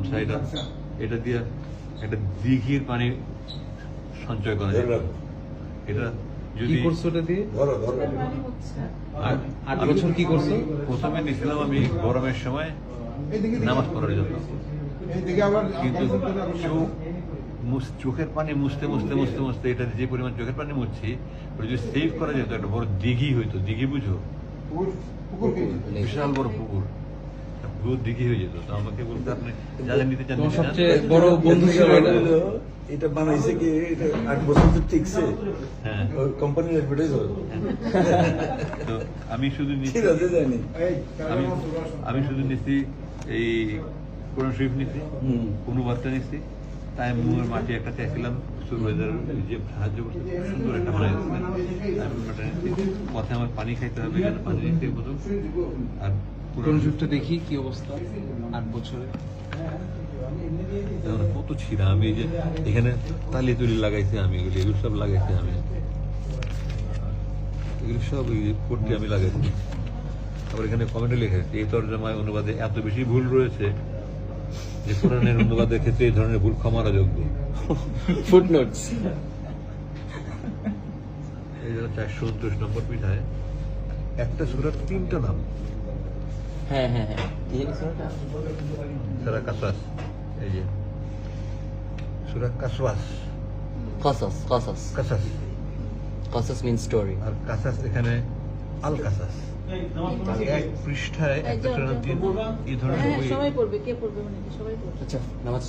গামছা এটা। এটা দিয়ে একটা দিঘির পানি সঞ্চয় করা যায়। এটা যদি করছ ওটা দিয়ে? ধরো ধরো। আট বছর কি করছ? প্রথমে নিয়েছিলাম আমি গরমের সময় নামাজ পড়ার জন্য। কিন্তু চোখ চোখের পানি মুছতে মুছতে মুছতে মুছতে এটা যে পরিমাণ চোখের পানি মুছছি ওটা যদি সেভ করা যেত একটা বড় দিঘি হইতো। দিঘি বুঝো? বিশাল বড় পুকুর। পুরো দিঘি হয়ে যেত। তো আমাকে বলতে আপনি যা যা নিতে চান তোমার নিতে চান। সবচেয়ে বড় বন্ধু এটা এটা। বানাইছে কি এটা আট বছর তো টিকছে। হ্যাঁ। কোম্পানির অ্যাডভার্টাইজ হবে তো আমি শুধু নিচ্ছি ঠিক আছে জানি। আমি আমি শুধু নিচ্ছি এই কোরআন শরীফ নিচ্ছি হুম। অনুবাদটা নিচ্ছি তাই মুয়ের মাটি একটা চাইছিলাম যে সাহায্য করছে খুব সুন্দর একটা বানাই আমি পথে আমার পানি খাইতে হবে পানি নিতে আর কোরআন দেখি কি অবস্থা আট বছরে। কত ছিঁড়া আমি এই যে এখানে তালি তুলি লাগাইছি আমি এগুলি এগুলো সব লাগাইছি আমি। এগুলো সব করতে আমি লাগাইছি। আবার এখানে কমেন্টে লিখে এই তর্জমায় অনুবাদে এত বেশি ভুল রয়েছে যে কোরআনের অনুবাদের ক্ষেত্রে এই ধরনের ভুল ক্ষমার যোগ্য ফুটনোটস এই জন্য চারশো উনত্রিশ নম্বর পিঠায় একটা সুরার তিনটা নাম। হ্যাঁ হ্যাঁ হ্যাঁ। কি জানি শোনাটা এই যে। সুরা কাসওয়াস কাসাস কাসাস। কাসাস। কাসাস মিন স্টোরি আর কাসাস এখানে আল কাসাস এক পৃষ্ঠায় একটা এই ধরনের হ্যাঁ বই সবাই পড়বে। কে পড়বে মানে? সবাই পড়বে। আচ্ছা নামাজ